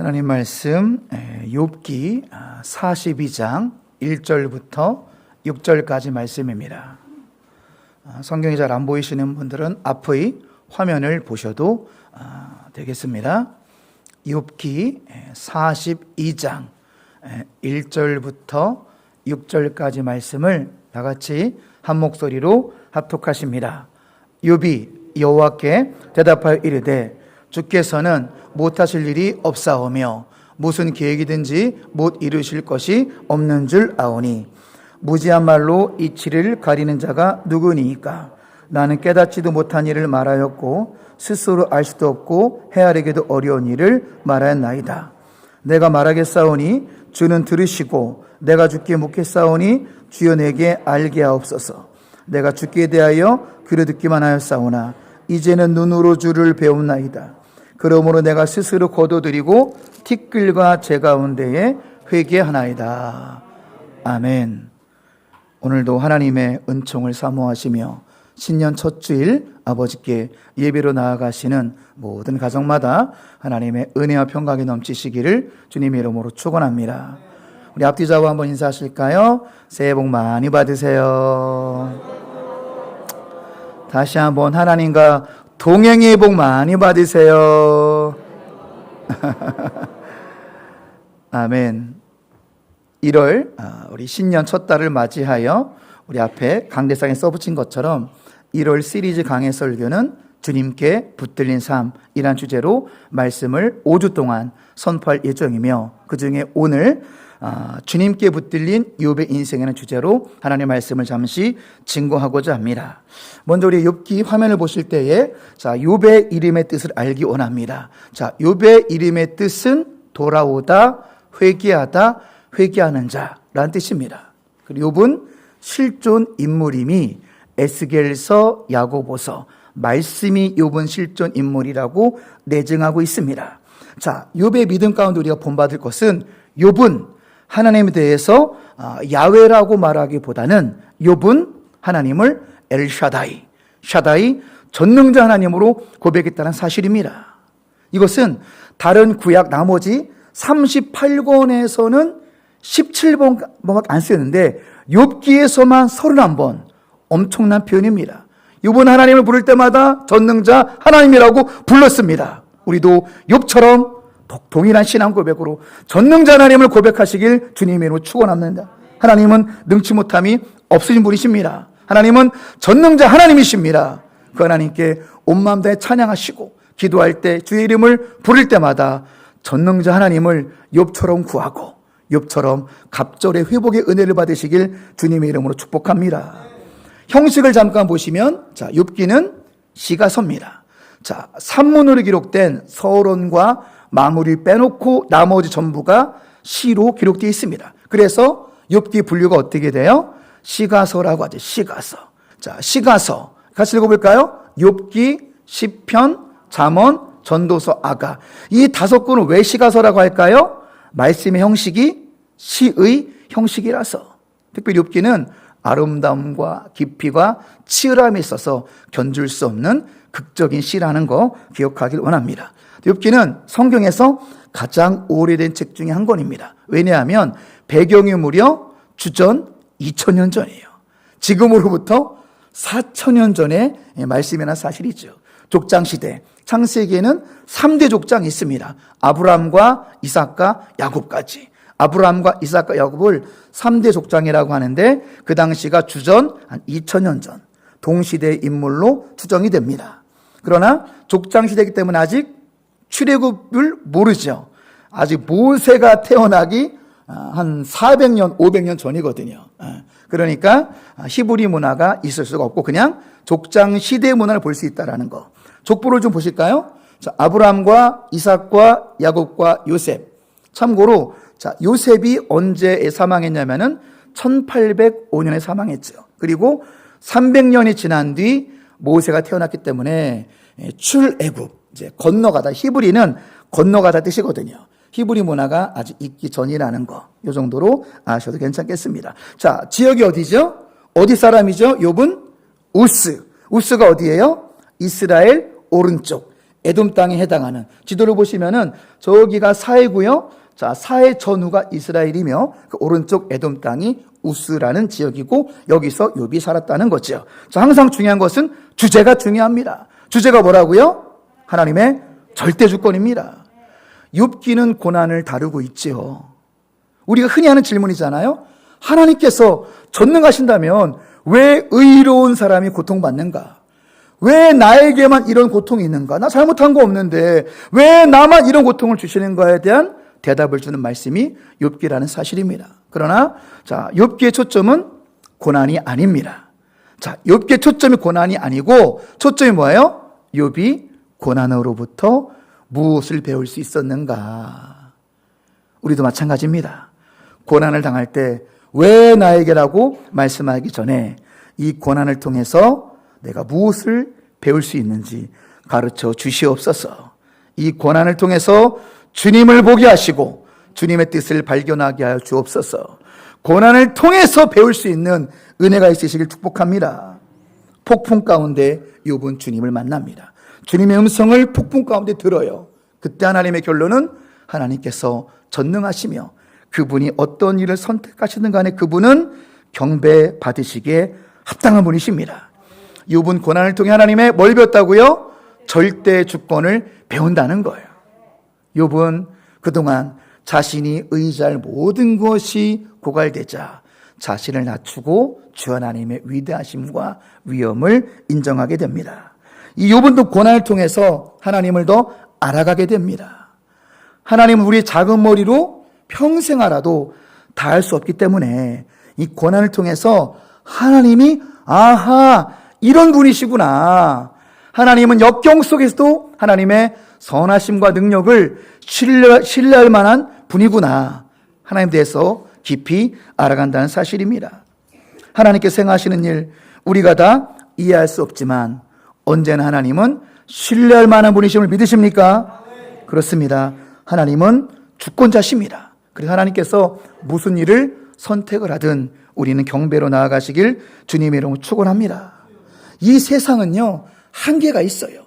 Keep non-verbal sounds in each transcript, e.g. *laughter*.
하나님 말씀 욥기 42장 1절부터 6절까지 말씀입니다. 아, 성경이 잘 안 보이시는 분들은 앞의 화면을 보셔도 아, 되겠습니다. 욥기 42장 1절부터 6절까지 말씀을 다 같이 한 목소리로 합독하십니다. 욥이 여호와께 대답하여 이르되 주께서는 못하실 일이 없사오며 무슨 계획이든지 못 이루실 것이 없는 줄 아오니 무지한 말로 이치를 가리는 자가 누구니이까? 나는 깨닫지도 못한 일을 말하였고 스스로 알 수도 없고 헤아리기도 어려운 일을 말하였나이다. 내가 말하겠사오니 주는 들으시고 내가 주께 묻겠사오니 주여 내게 알게 하옵소서. 내가 주께 대하여 귀로 듣기만 하였사오나 이제는 눈으로 주를 배움나이다 그러므로 내가 스스로 거둬들이고 티끌과 제 가운데에 회개하나이다. 아멘. 오늘도 하나님의 은총을 사모하시며 신년 첫 주일 아버지께 예배로 나아가시는 모든 가정마다 하나님의 은혜와 평강이 넘치시기를 주님의 이름으로 축원합니다. 우리 앞뒤좌우 한번 인사하실까요? 새해 복 많이 받으세요. 다시 한번 하나님과 동행의 복 많이 받으세요. *laughs* 아멘. 1월 아, 우리 신년 첫 달을 맞이하여 우리 앞에 강대상에 써붙인 것처럼 1월 시리즈 강해 설교는 주님께 붙들린 삶이란 주제로 말씀을 5주 동안 선포할 예정이며 그 중에 오늘 아, 주님께 붙들린 욥의 인생이라는 주제로 하나님의 말씀을 잠시 증거하고자 합니다. 먼저 우리 욥기 화면을 보실 때에 자 욥의 이름의 뜻을 알기 원합니다. 자 욥의 이름의 뜻은 돌아오다, 회개하다, 회개하는 자라는 뜻입니다. 그리고 욥은 실존 인물임이 에스겔서, 야고보서 말씀이 욥은 실존 인물이라고 내증하고 있습니다. 자, 욥의 믿음 가운데 우리가 본받을 것은 욥은 하나님에 대해서 아, 야외라고 말하기보다는 욥은 하나님을 엘샤다이, 샤다이 전능자 하나님으로 고백했다는 사실입니다. 이것은 다른 구약 나머지 38권에서는 17번밖에 안 쓰였는데 욥기에서만 31번 엄청난 표현입니다. 욥은 하나님을 부를 때마다 전능자 하나님이라고 불렀습니다. 우리도 욥처럼 동일한 신앙 고백으로 전능자 하나님을 고백하시길 주님의 이름으로 축원합니다. 하나님은 능치 못함이 없으신 분이십니다. 하나님은 전능자 하나님이십니다. 그 하나님께 온 마음 다해 찬양하시고 기도할 때 주의 이름을 부를 때마다 전능자 하나님을 욥처럼 구하고 욥처럼 갑절의 회복의 은혜를 받으시길 주님의 이름으로 축복합니다. 형식을 잠깐 보시면 자 욥기는 시가 섭니다. 자 산문으로 기록된 서론과 마무리 빼놓고 나머지 전부가 시로 기록되어 있습니다. 그래서 욥기 분류가 어떻게 돼요? 시가서라고 하죠. 시가서. 자, 시가서. 같이 읽어볼까요? 욥기, 시편, 잠언, 전도서, 아가. 이 다섯 권을 왜 시가서라고 할까요? 말씀의 형식이 시의 형식이라서. 특별히 욥기는 아름다움과 깊이와 치열함이 있어서 견줄 수 없는 극적인 시라는 거 기억하길 원합니다. 욥기는 성경에서 가장 오래된 책 중에 한 권입니다. 왜냐하면 배경이 무려 주전 2000년 전이에요. 지금으로부터 4000년 전의 말씀이나 사실이죠. 족장 시대. 창세기에는 3대 족장이 있습니다. 아브라함과 이삭과 야곱까지. 아브라함과 이삭과 야곱을 3대 족장이라고 하는데 그 당시가 주전 한 2000년 전 동시대 인물로 추정이 됩니다. 그러나 족장 시대이기 때문에 아직 출애굽을 모르죠. 아직 모세가 태어나기 아, 한 400년, 500년 전이거든요. 아, 그러니까 히브리 문화가 있을 수가 없고 그냥 족장 시대 문화를 볼 수 있다라는 거. 족보를 좀 보실까요? 자, 아브라함과 이삭과 야곱과 요셉. 참고로 자, 요셉이 언제 사망했냐면은 1805년에 사망했죠. 그리고 300년이 지난 뒤 모세가 태어났기 때문에 출애굽 이제 건너가다 히브리는 건너가다 뜻이거든요. 히브리 문화가 아직 있기 전이라는 거. 요 정도로 아셔도 괜찮겠습니다. 자, 지역이 어디죠? 어디 사람이죠? 욥은 우스. 우스가 어디예요? 이스라엘 오른쪽. 에돔 땅에 해당하는 지도를 보시면은 저기가 사해고요. 자, 사해 전후가 이스라엘이며 그 오른쪽 에돔 땅이 우스라는 지역이고 여기서 욥이 살았다는 거죠. 자, 항상 중요한 것은 주제가 중요합니다. 주제가 뭐라고요? 하나님의 절대 주권입니다. 욥기는 고난을 다루고 있지요. 우리가 흔히 하는 질문이잖아요. 하나님께서 전능하신다면 왜 의로운 사람이 고통받는가? 왜 나에게만 이런 고통이 있는가? 나 잘못한 거 없는데 왜 나만 이런 고통을 주시는가에 대한 대답을 주는 말씀이 욥기라는 사실입니다. 그러나 자, 욥기의 초점은 고난이 아닙니다. 자, 욥기의 초점이 고난이 아니고 초점이 뭐예요? 욥이 고난으로부터 무엇을 배울 수 있었는가? 우리도 마찬가지입니다. 고난을 당할 때 왜 나에게라고 말씀하기 전에 이 고난을 통해서 내가 무엇을 배울 수 있는지 가르쳐 주시옵소서. 이 고난을 통해서 주님을 보게 하시고 주님의 뜻을 발견하게 하여 주옵소서. 고난을 통해서 배울 수 있는 은혜가 있으시길 축복합니다. 폭풍 가운데 욥은 주님을 만납니다. 주님의 음성을 폭풍 가운데 들어요. 그때 하나님의 결론은 하나님께서 전능하시며 그분이 어떤 일을 선택하시든 간에 그분은 경배 받으시기에 합당한 분이십니다. 욥은 고난을 통해 하나님의 뭘 배웠다고요? 절대 주권을 배운다는 거예요. 욥은 그동안 자신이 의지할 모든 것이 고갈되자 자신을 낮추고 주 하나님의 위대하심과 위엄을 인정하게 됩니다. 이 욥은 고난을 통해서 하나님을 더 알아가게 됩니다. 하나님은 우리 작은 머리로 평생 알아도 다 할 수 없기 때문에 이 고난을 통해서 하나님이 아하 이런 분이시구나. 하나님은 역경 속에서도 하나님의 선하심과 능력을 신뢰, 신뢰할 만한 분이구나. 하나님 대해서 깊이 알아간다는 사실입니다. 하나님께서 행하시는 일 우리가 다 이해할 수 없지만 언제나 하나님은 신뢰할 만한 분이심을 믿으십니까? 그렇습니다. 하나님은 주권자십니다. 그래서 하나님께서 무슨 일을 선택을 하든 우리는 경배로 나아가시길 주님의 이름으로 축원합니다. 이 세상은요 한계가 있어요.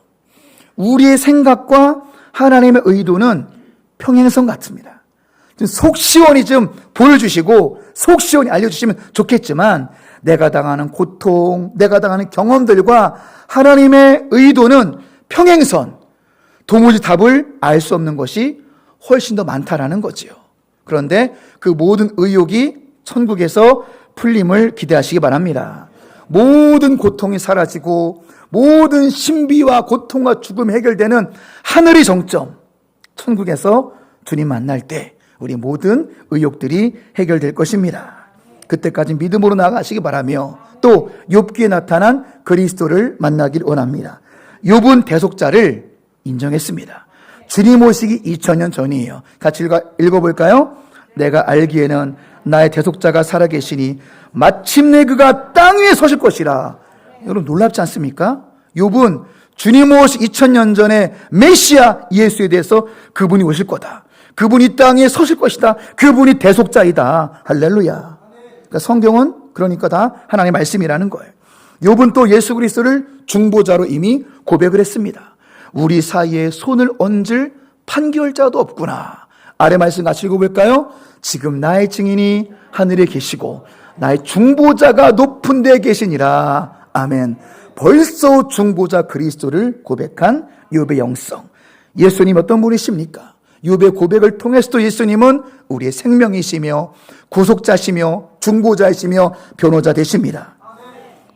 우리의 생각과 하나님의 의도는 평행선 같습니다. 속 시원히 좀 보여주시고 속 시원히 알려주시면 좋겠지만 내가 당하는 고통, 내가 당하는 경험들과 하나님의 의도는 평행선. 도무지 답을 알 수 없는 것이 훨씬 더 많다라는 거지요. 그런데 그 모든 의욕이 천국에서 풀림을 기대하시기 바랍니다. 모든 고통이 사라지고 모든 신비와 고통과 죽음이 해결되는 하늘의 정점. 천국에서 주님 만날 때 우리 모든 의욕들이 해결될 것입니다. 그때까지 믿음으로 나가시기 바라며 또 욥기에 나타난 그리스도를 만나길 원합니다. 욥은 대속자를 인정했습니다. 주님 오시기 2000년 전이에요. 같이 읽어 볼까요? 내가 알기에는 나의 대속자가 살아계시니 마침내 그가 땅 위에 서실 것이라. 여러분 놀랍지 않습니까? 욥은 주님 오시 2000년 전에 메시아 예수에 대해서 그분이 오실 거다. 그분이 땅에 서실 것이다. 그분이 대속자이다. 할렐루야. 그러니까 성경은 그러니까 다 하나님의 말씀이라는 거예요. 욥은 또 예수 그리스도를 중보자로 이미 고백을 했습니다. 우리 사이에 손을 얹을 판결자도 없구나. 아래 말씀 같이 읽어볼까요? 지금 나의 증인이 하늘에 계시고 나의 중보자가 높은 데 계시니라. 아멘. 벌써 중보자 그리스도를 고백한 욥의 영성. 예수님 어떤 분이십니까? 욥의 고백을 통해서도 예수님은 우리의 생명이시며 구속자시며 중보자이시며 변호자 되십니다.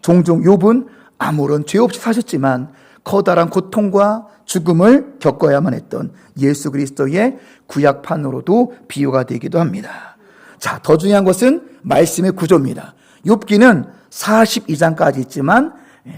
종종 욥은 아무런 죄 없이 사셨지만 커다란 고통과 죽음을 겪어야만 했던 예수 그리스도의 구약판으로도 비유가 되기도 합니다. 자, 더 중요한 것은 말씀의 구조입니다. 욥기는 42장까지 있지만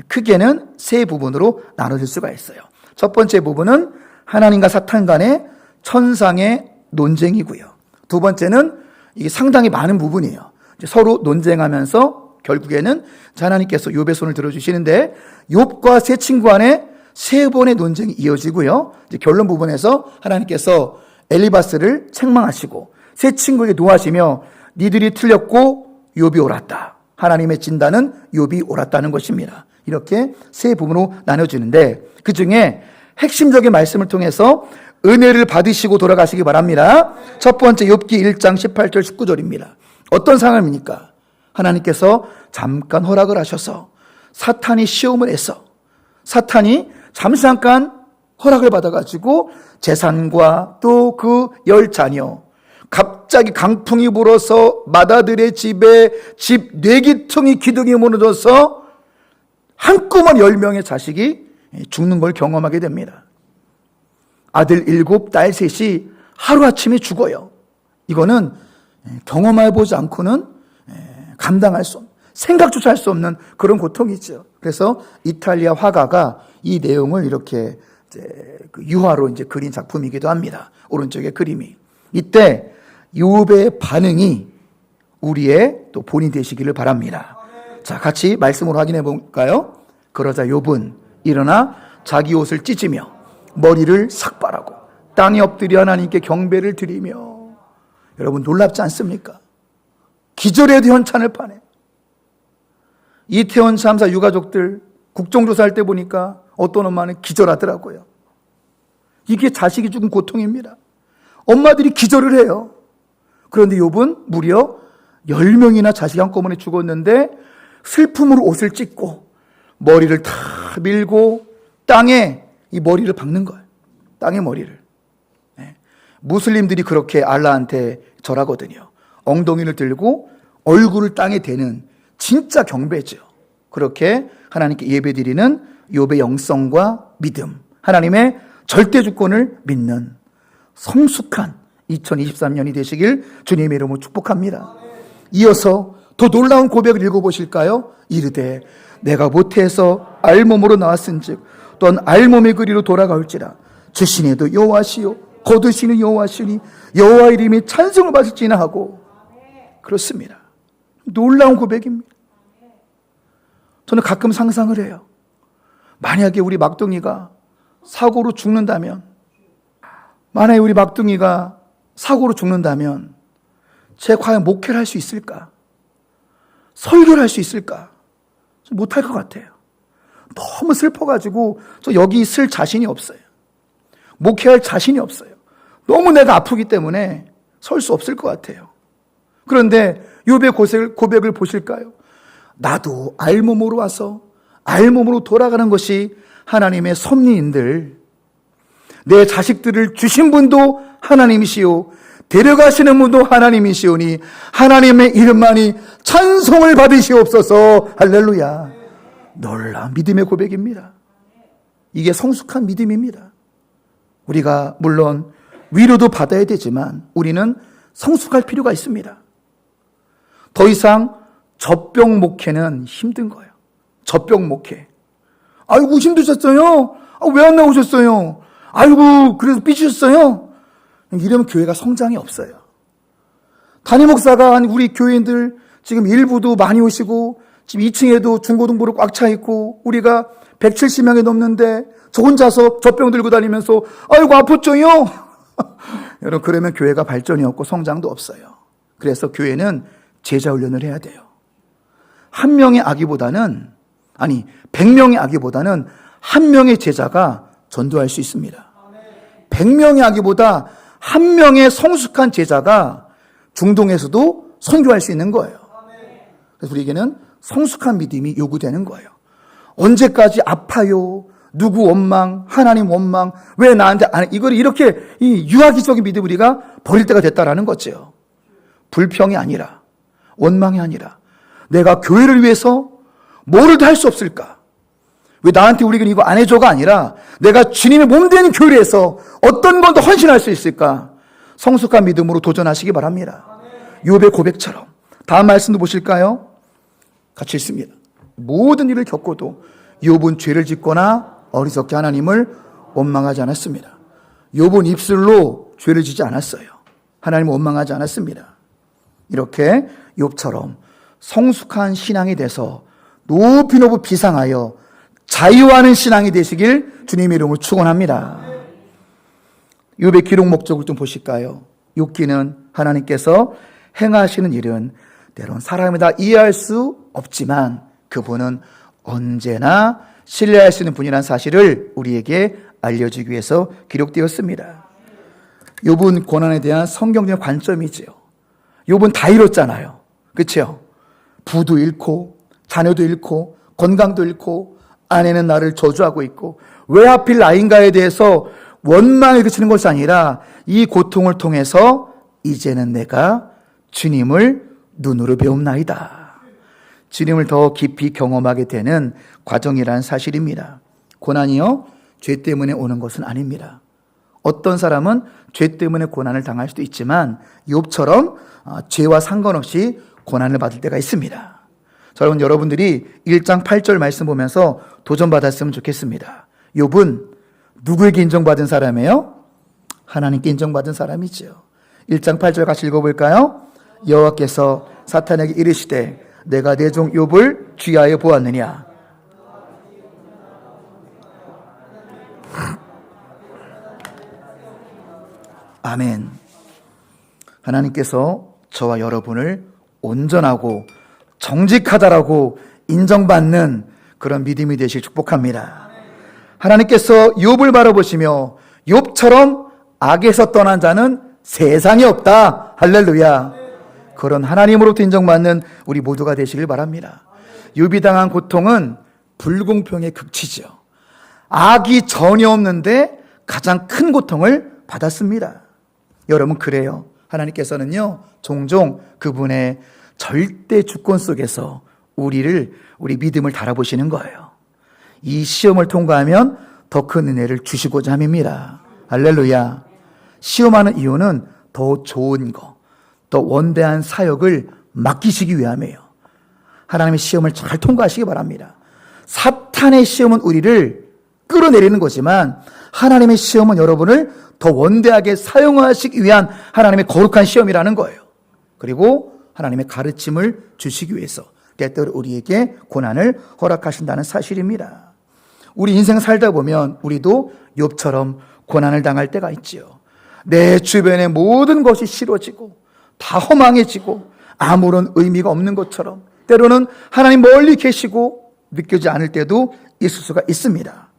크게는 세 부분으로 나눠질 수가 있어요. 첫 번째 부분은 하나님과 사탄 간의 천상의 논쟁이고요. 두 번째는 이게 상당히 많은 부분이에요. 서로 논쟁하면서 결국에는 하나님께서 욥의 손을 들어주시는데 욥과 세 친구 간에 세 번의 논쟁이 이어지고요. 결론 부분에서 하나님께서 엘리바스를 책망하시고 세 친구에게 노하시며 니들이 틀렸고 욥이 옳았다. 하나님의 진단은 욥이 옳았다는 것입니다. 이렇게 세 부분으로 나눠지는데 그 중에 핵심적인 말씀을 통해서 은혜를 받으시고 돌아가시기 바랍니다. 첫 번째 욥기 1장 18절 19절입니다. 어떤 상황입니까? 하나님께서 잠깐 허락을 하셔서 사탄이 시험을 해서 사탄이 잠깐 허락을 받아가지고 재산과 또 그 열 자녀 갑자기 강풍이 불어서 마다들의 집에 집 뇌기통이 기둥이 무너져서 한꺼번에 열 명의 자식이 죽는 걸 경험하게 됩니다. 아들 일곱, 딸 셋이 하루아침에 죽어요. 이거는 경험해보지 않고는 감당할 수 없는, 생각조차 할 수 없는 그런 고통이죠. 그래서 이탈리아 화가가 이 내용을 이렇게 그 유화로 이제 그린 작품이기도 합니다. 오른쪽에 그림이. 이때 욥의 반응이 우리의 또 본인 되시기를 바랍니다. 자, 같이 말씀으로 확인해 볼까요? 그러자 욥은 일어나 자기 옷을 찢으며 머리를 삭발하고 땅에 엎드려 하나님께 경배를 드리며 여러분 놀랍지 않습니까? 기절에도 현찬을 파네. 이태원 참사 유가족들 국정조사할 때 보니까 어떤 엄마는 기절하더라고요. 이게 자식이 죽은 고통입니다. 엄마들이 기절을 해요. 그런데 욥은 무려 10명이나 자식이 한꺼번에 죽었는데 슬픔으로 옷을 찢고 머리를 다 밀고 땅에 이 머리를 박는 거예요. 땅에 머리를. 네. 무슬림들이 그렇게 알라한테 절하거든요. 엉덩이를 들고 얼굴을 땅에 대는 진짜 경배죠. 그렇게 하나님께 예배드리는 욥의 영성과 믿음, 하나님의 절대 주권을 믿는 성숙한 2023년이 되시길 주님의 이름으로 축복합니다. 이어서 더 놀라운 고백을 읽어보실까요? 이르되 내가 못해서 알몸으로 나왔은즉 또한 알몸의 그리로 돌아가올지라 주신에도 여호와시요 거두시는 여호와시니 여호와 이름이 찬송을 받을지나 하고 그렇습니다. 놀라운 고백입니다. 저는 가끔 상상을 해요. 만약에 우리 막둥이가 사고로 죽는다면, 만약에 우리 막둥이가 사고로 죽는다면, 제 과연 목회를 할 수 있을까? 설교를 할 수 있을까? 못할 것 같아요. 너무 슬퍼가지고 저 여기 있을 자신이 없어요. 목회할 자신이 없어요. 너무 내가 아프기 때문에 설 수 없을 것 같아요. 그런데 욥의 고백을, 고백을 보실까요? 나도 알몸으로 와서 알몸으로 돌아가는 것이 하나님의 섭리인들. 내 자식들을 주신 분도 하나님이시오. 데려가시는 분도 하나님이시오니 하나님의 이름만이 찬송을 받으시옵소서. 할렐루야. 놀라운 믿음의 고백입니다. 이게 성숙한 믿음입니다. 우리가 물론 위로도 받아야 되지만 우리는 성숙할 필요가 있습니다. 더 이상 젖병 목회는 힘든 거예요. 젖병 목회. 아이고 힘드셨어요? 아, 왜안 나오셨어요? 아이고 그래서 삐지셨어요? 이러면 교회가 성장이 없어요. 담임 목사가 한 우리 교인들 지금 일부도 많이 오시고 지금 2층에도 중고등부로 꽉 차 있고 우리가 170명이 넘는데 저 혼자서 젖병 들고 다니면서 아이고 아팠죠요? *laughs* 여러분 그러면 교회가 발전이 없고 성장도 없어요. 그래서 교회는 제자 훈련을 해야 돼요. 한 명의 아기보다는 아니 100명의 아기보다는 한 명의 제자가 전도할 수 있습니다. 100명의 아기보다 한 명의 성숙한 제자가 중동에서도 선교할 수 있는 거예요. 그래서 우리에게는 성숙한 믿음이 요구되는 거예요. 언제까지 아파요? 누구 원망, 하나님 원망, 왜 나한테 안, 이걸 이렇게 이 유아기적인 믿음 우리가 버릴 때가 됐다라는 거죠. 불평이 아니라, 원망이 아니라, 내가 교회를 위해서 뭐를 할수 없을까? 왜 나한테 우리가 이거 안 해줘가 아니라 내가 주님의 몸 되는 교회를 해서 어떤 건 더 헌신할 수 있을까? 성숙한 믿음으로 도전하시기 바랍니다. 욥의 고백처럼. 다음 말씀도 보실까요? 같이 읽습니다. 모든 일을 겪고도 욥은 죄를 짓거나 어리석게 하나님을 원망하지 않았습니다. 욥은 입술로 죄를 짓지 않았어요. 하나님을 원망하지 않았습니다. 이렇게 욥처럼 성숙한 신앙이 돼서 높이 높이 비상하여 자유하는 신앙이 되시길 주님의 이름으로 축원합니다. 욥의 기록 목적을 좀 보실까요? 욥기는 하나님께서 행하시는 일은 때론 사람이 다 이해할 수 없지만 그분은 언제나 신뢰할 수 있는 분이라는 사실을 우리에게 알려주기 위해서 기록되었습니다. 욥은 고난에 대한 성경적 관점이지요. 욥은 다 잃었잖아요. 그렇죠? 부도 잃고 자녀도 잃고 건강도 잃고 아내는 나를 저주하고 있고 왜 하필 나인가에 대해서 원망에 그치는 것이 아니라 이 고통을 통해서 이제는 내가 주님을 눈으로 배움나이다. 주님을 더 깊이 경험하게 되는 과정이라는 사실입니다. 고난이요, 죄 때문에 오는 것은 아닙니다. 어떤 사람은 죄 때문에 고난을 당할 수도 있지만 욥처럼 어, 죄와 상관없이 고난을 받을 때가 있습니다. 자, 여러분 여러분들이 1장 8절 말씀 보면서 도전 받았으면 좋겠습니다. 욥은 누구에게 인정받은 사람이에요? 하나님께 인정받은 사람이지요. 1장 8절 같이 읽어볼까요? 여호와께서 사탄에게 이르시되 내가 내 종 욥을 귀하여 보았느냐 아멘. 하나님께서 저와 여러분을 온전하고 정직하다라고 인정받는 그런 믿음이 되실 축복합니다. 하나님께서 욥을 바라보시며 욥처럼 악에서 떠난 자는 세상에 없다. 할렐루야. 그런 하나님으로부터 인정받는 우리 모두가 되시길 바랍니다. 욥이 당한 고통은 불공평의 극치죠. 악이 전혀 없는데 가장 큰 고통을 받았습니다. 여러분 그래요. 하나님께서는요 종종 그분의 절대 주권 속에서 우리를 우리 믿음을 달아보시는 거예요. 이 시험을 통과하면 더 큰 은혜를 주시고자 함입니다. 할렐루야. 시험하는 이유는 더 좋은 거, 더 원대한 사역을 맡기시기 위함이에요. 하나님의 시험을 잘 통과하시기 바랍니다. 사탄의 시험은 우리를 끌어내리는 거지만 하나님의 시험은 여러분을 더 원대하게 사용하시기 위한 하나님의 거룩한 시험이라는 거예요. 그리고 하나님의 가르침을 주시기 위해서 때때로 우리에게 고난을 허락하신다는 사실입니다. 우리 인생 살다 보면 우리도 욥처럼 고난을 당할 때가 있지요. 내 주변의 모든 것이 싫어지고 다 허망해지고 아무런 의미가 없는 것처럼 때로는 하나님 멀리 계시고 느껴지지 않을 때도 있을 수가 있습니다.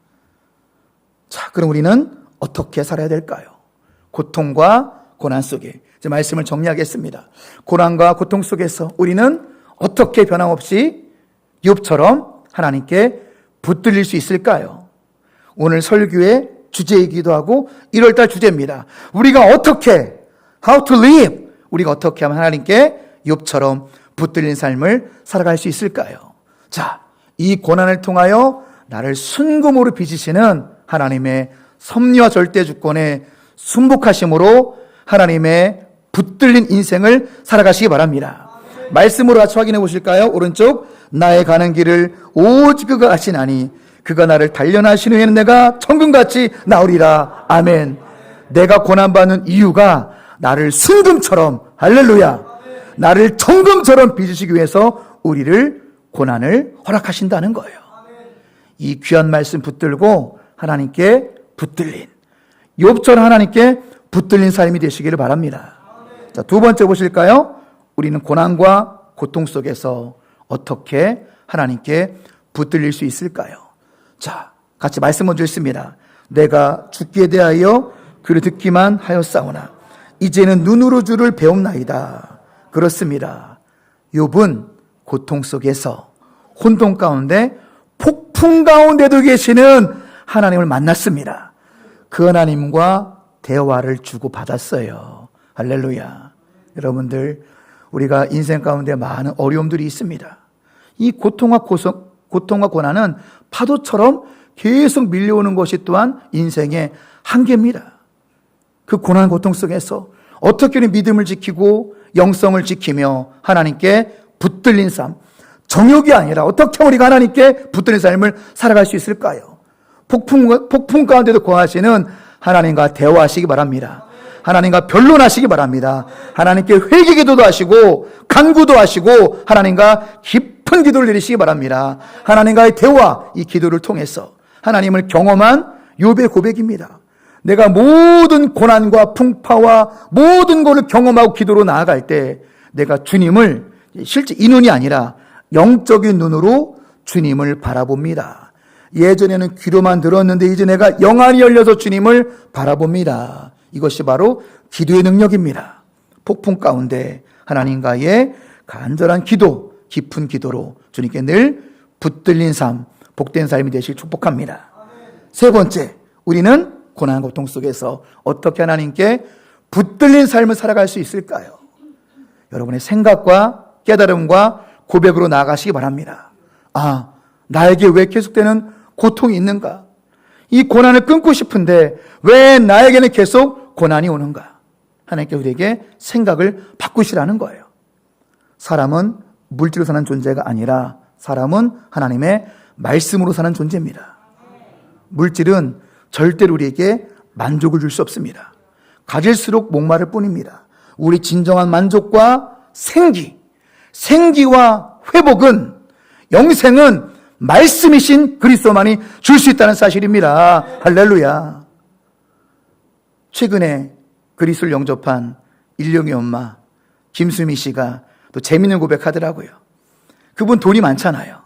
자, 그럼 우리는 어떻게 살아야 될까요? 고통과 고난 속에 이제 말씀을 정리하겠습니다. 고난과 고통 속에서 우리는 어떻게 변함없이 욥처럼 하나님께 붙들릴 수 있을까요? 오늘 설교의 주제이기도 하고 1월달 주제입니다. 우리가 어떻게 how to live 우리가 어떻게 하면 하나님께 욥처럼 붙들린 삶을 살아갈 수 있을까요? 자, 이 고난을 통하여 나를 순금으로 빚으시는 하나님의 섭리와 절대 주권에 순복하심으로 하나님의 붙들린 인생을 살아가시기 바랍니다. 말씀으로 같이 확인해 보실까요? 오른쪽 나의 가는 길을 오직 그가 아시나니 그가 나를 단련하신 후에는 내가 천금같이 나오리라. 아멘. 내가 고난받는 이유가 나를 순금처럼 할렐루야. 나를 천금처럼 빚으시기 위해서 우리를 고난을 허락하신다는 거예요. 이 귀한 말씀 붙들고 하나님께 붙들린 욥처럼 하나님께 붙들린 삶이 되시기를 바랍니다. 자, 두 번째 보실까요? 우리는 고난과 고통 속에서 어떻게 하나님께 붙들릴 수 있을까요? 자, 같이 말씀 먼저 읽습니다. 내가 죽기에 대하여 그를 듣기만 하였사오나 이제는 눈으로 주를 배움나이다. 그렇습니다. 욥은 고통 속에서 혼돈 가운데 폭풍 가운데도 계시는 하나님을 만났습니다. 그 하나님과 대화를 주고 받았어요. 할렐루야. 여러분들, 우리가 인생 가운데 많은 어려움들이 있습니다. 이 고통과 고성, 고통과 고난은 파도처럼 계속 밀려오는 것이 또한 인생의 한계입니다. 그 고난 고통 속에서 어떻게 믿음을 지키고 영성을 지키며 하나님께 붙들린 삶, 정욕이 아니라 어떻게 우리가 하나님께 붙들린 삶을 살아갈 수 있을까요? 폭풍, 폭풍 가운데도 거하시는 하나님과 대화하시기 바랍니다. 하나님과 변론하시기 바랍니다. 하나님께 회개 기도도 하시고 간구도 하시고 하나님과 깊은 기도를 드리시기 바랍니다. 하나님과의 대화 이 기도를 통해서 하나님을 경험한 욥의 고백입니다. 내가 모든 고난과 풍파와 모든 것을 경험하고 기도로 나아갈 때 내가 주님을 실제 이 눈이 아니라 영적인 눈으로 주님을 바라봅니다. 예전에는 귀로만 들었는데 이제 내가 영안이 열려서 주님을 바라봅니다. 이것이 바로 기도의 능력입니다. 폭풍 가운데 하나님과의 간절한 기도, 깊은 기도로 주님께 늘 붙들린 삶, 복된 삶이 되시길 축복합니다. 세 번째, 우리는 고난 고통 속에서 어떻게 하나님께 붙들린 삶을 살아갈 수 있을까요? 여러분의 생각과 깨달음과 고백으로 나아가시기 바랍니다. 아, 나에게 왜 계속되는 고통이 있는가? 이 고난을 끊고 싶은데 왜 나에게는 계속 고난이 오는가? 하나님께 우리에게 생각을 바꾸시라는 거예요. 사람은 물질로 사는 존재가 아니라 사람은 하나님의 말씀으로 사는 존재입니다. 물질은 절대로 우리에게 만족을 줄 수 없습니다. 가질수록 목마를 뿐입니다. 우리 진정한 만족과 생기, 생기와 회복은 영생은 말씀이신 그리스도만이 줄 수 있다는 사실입니다. 할렐루야. 최근에 그리스도를 영접한 일령의 엄마 김수미 씨가 또 재밌는 고백하더라고요. 그분 돈이 많잖아요.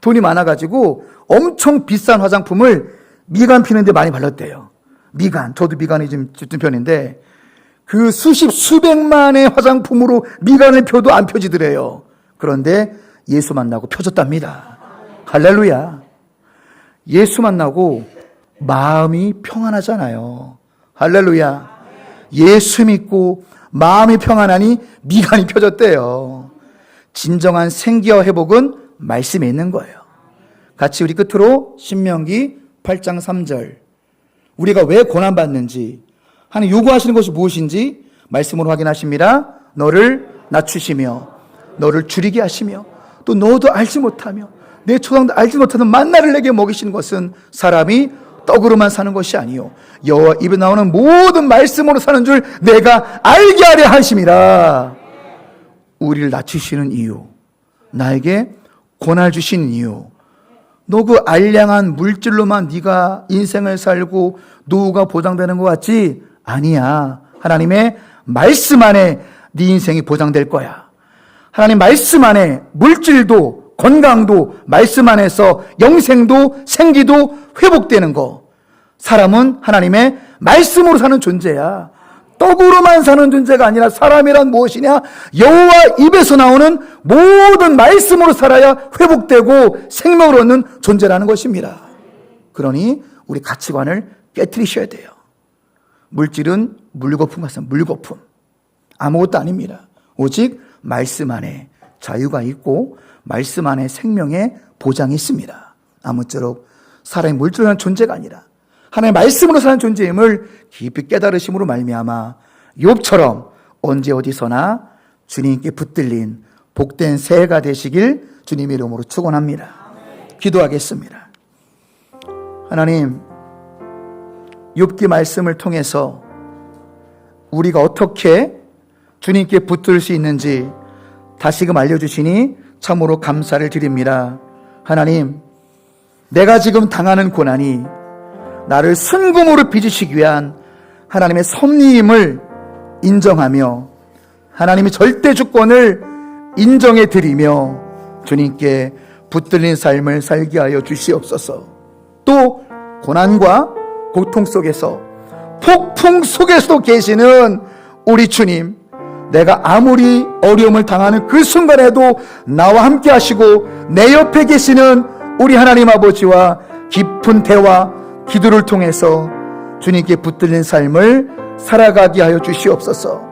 돈이 많아가지고 엄청 비싼 화장품을 미간 피는데 많이 발랐대요. 미간. 저도 미간이 좀 짙은 편인데 그 수십 수백만의 화장품으로 미간을 펴도 안 펴지더래요. 그런데 예수 만나고 펴졌답니다. 할렐루야. 예수 만나고 마음이 평안하잖아요. 할렐루야. 예수 믿고 마음이 평안하니 미간이 펴졌대요. 진정한 생기와 회복은 말씀에 있는 거예요. 같이 우리 끝으로 신명기 8장 3절. 우리가 왜 고난받는지, 하나님 요구하시는 것이 무엇인지 말씀으로 확인하십니다. 너를 낮추시며, 너를 줄이게 하시며, 또 너도 알지 못하며, 내 초상도 알지 못하는 만나를 내게 먹이시는 것은 사람이 떡으로만 사는 것이 아니요 여호와 입에 나오는 모든 말씀으로 사는 줄 내가 알게 하려 하심이라. 우리를 낮추시는 이유, 나에게 고날 주시는 이유, 너 그 알량한 물질로만 네가 인생을 살고 노후가 보장되는 것 같지? 아니야. 하나님의 말씀 안에 네 인생이 보장될 거야. 하나님 말씀 안에 물질도 건강도 말씀 안에서 영생도 생기도 회복되는 거. 사람은 하나님의 말씀으로 사는 존재야. 떡으로만 사는 존재가 아니라 사람이란 무엇이냐? 여호와 입에서 나오는 모든 말씀으로 살아야 회복되고 생명을 얻는 존재라는 것입니다. 그러니 우리 가치관을 깨뜨리셔야 돼요. 물질은 물거품 같은 물거품. 아무것도 아닙니다. 오직 말씀 안에 자유가 있고 말씀 안에 생명의 보장이 있습니다. 아무쪼록 사람이 물질로 는 존재가 아니라 하나님의 말씀으로 사는 존재임을 깊이 깨달으심으로 말미암아 욥처럼 언제 어디서나 주님께 붙들린 복된 새해가 되시길 주님의 이름으로 축원합니다. 기도하겠습니다. 하나님 욥기 말씀을 통해서 우리가 어떻게 주님께 붙들 수 있는지 다시금 알려주시니 참으로 감사를 드립니다. 하나님, 내가 지금 당하는 고난이 나를 순금으로 빚으시기 위한 하나님의 섭리임을 인정하며 하나님의 절대 주권을 인정해 드리며 주님께 붙들린 삶을 살게 하여 주시옵소서. 또 고난과 고통 속에서 폭풍 속에서도 계시는 우리 주님, 내가 아무리 어려움을 당하는 그 순간에도 나와 함께 하시고 내 옆에 계시는 우리 하나님 아버지와 깊은 대화, 기도를 통해서 주님께 붙들린 삶을 살아가게 하여 주시옵소서.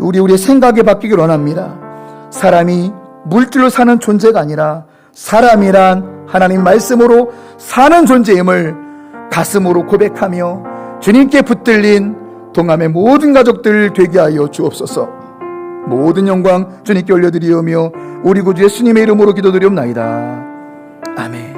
우리 우리의 생각이 바뀌길 원합니다. 사람이 물질로 사는 존재가 아니라 사람이란 하나님 말씀으로 사는 존재임을 가슴으로 고백하며 주님께 붙들린 동암의 모든 가족들 되게 하여 주옵소서. 모든 영광 주님께 올려드리오며 우리 구주 예수님의 이름으로 기도드리옵나이다. 아멘.